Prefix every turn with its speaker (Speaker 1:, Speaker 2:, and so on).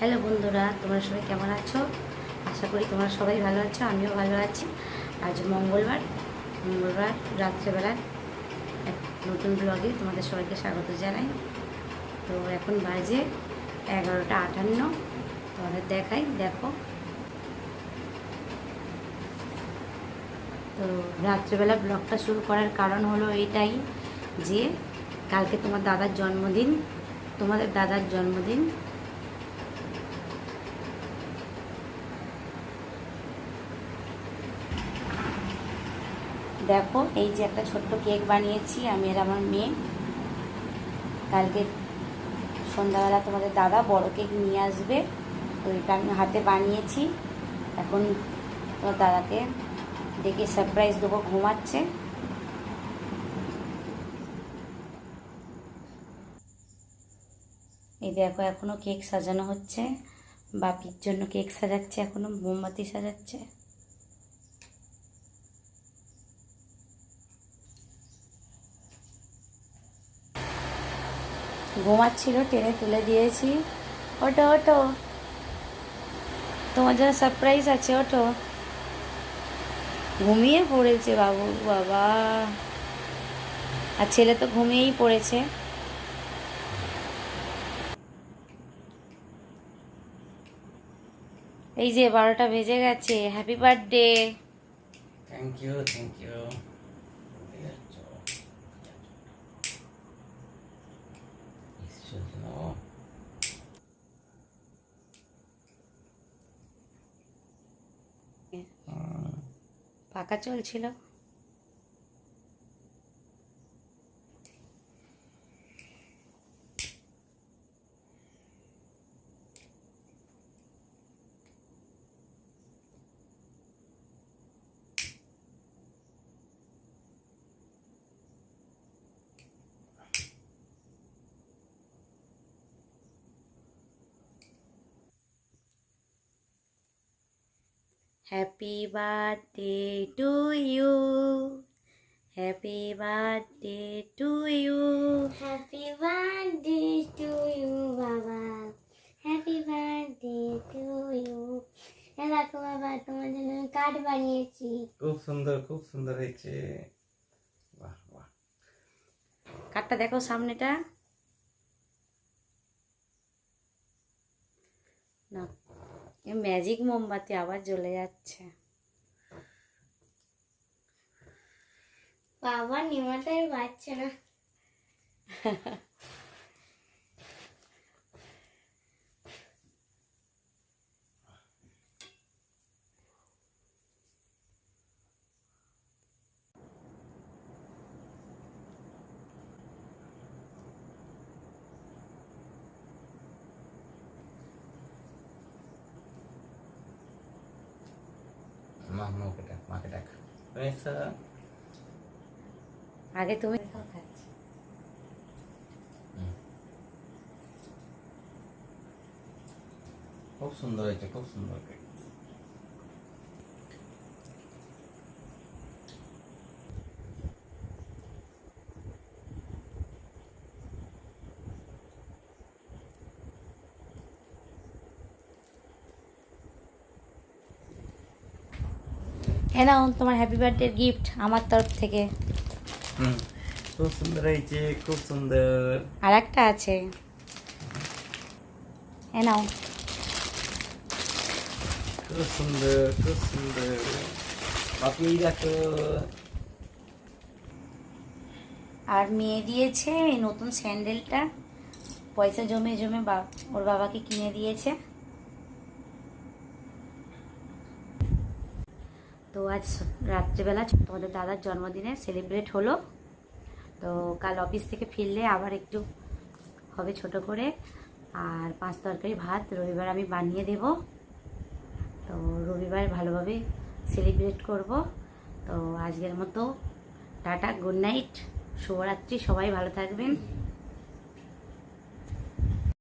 Speaker 1: Hello বন্ধুরা, তোমরা সবাই কেমন আছো? আশা করি তোমরা সবাই ভালো আছো, আমিও ভালো আছি। আজ মঙ্গলবার মঙ্গলবার রাত্রেবেলা এক নতুন ব্লগে তোমাদের সবাইকে স্বাগত জানাই। তো এখন বাজে এগারোটা আটান্ন, তোমাদের দেখাই, দেখো। তো রাত্রেবেলা ব্লগটা শুরু করার কারণ হলো এটাই যে, কালকে তোমার দাদার জন্মদিন, তোমাদের দাদার জন্মদিন। দেখো, এই যে একটা ছোট্ট কেক বানিয়েছি, আমি আর আমার মেয়ে। কালকে সন্ধ্যাবেলা তোমাদের দাদা বড় কেক নিয়ে আসবে, তো এটা আমি হাতে বানিয়েছি। এখন তোমার দাদাকে ডেকে সারপ্রাইজ দেবো, ঘুমাচ্ছে। এই দেখো, এখনও কেক সাজানো হচ্ছে। বাপির জন্য কেক সাজাচ্ছে, এখনও মোমবাতি সাজাচ্ছে। ঘুমাচ্ছিল, টেনে তুলে দিয়েছি। ওটো ওটো তোমার জন্য সারপ্রাইজ আছে ওটো ঘুমিয়ে পড়েছে বাবু, বাবা। আর ছেলে তো ঘুমিয়েই পড়েছে। এই যে বারোটা বেজে গেছে happy birthday
Speaker 2: thank you thank you
Speaker 1: পাকা চলছিল। Happy birthday to you. Happy birthday to you.
Speaker 3: Happy birthday to you, বাবা হ্যাপি বার্থডে টু ইউ দেখো বাবা তোমার জন্য আমি কার্ড বানিয়েছি।
Speaker 2: খুব সুন্দর খুব সুন্দর হয়েছে। বাহ বাহ।
Speaker 1: কার্ডটা দেখো সামনেটা না এ ম্যাজিক মোমবাতি আবার জ্বলে যাচ্ছে।
Speaker 3: বাবা নেমাটাই বাচ্চা। না
Speaker 2: মা ওকে ডাক মাকে ডাক
Speaker 1: আগে তুমি
Speaker 2: খুব সুন্দর হয়েছে খুব সুন্দর হয়েছে
Speaker 1: এ নাও তোমার হ্যাপি বার্থডে গিফট আমার তরফ থেকে।
Speaker 2: খুব সুন্দর হয়েছে খুব সুন্দর।
Speaker 1: আর একটা আছে। এ নাও
Speaker 2: খুব সুন্দর খুব সুন্দর। এই দেখো।
Speaker 1: আর মেয়ে দিয়েছে এই নতুন স্যান্ডেলটা। পয়সা জমে জমে বা ওর বাবাকে কিনে দিয়েছে। তো আজ রাত্রেবেলা তোমাদের দাদার জন্মদিনে সেলিব্রেট হলো। তো কাল অফিস থেকে ফিরলে আবার একটু হবে ছোট করে। আর পাঁচ তরকারি ভাত রবিবার আমি বানিয়ে দেব। তো রবিবার ভালোভাবে সেলিব্রেট করব। তো আজকের মতো টাটা গুড নাইট শুভরাত্রি, সবাই ভালো থাকবেন।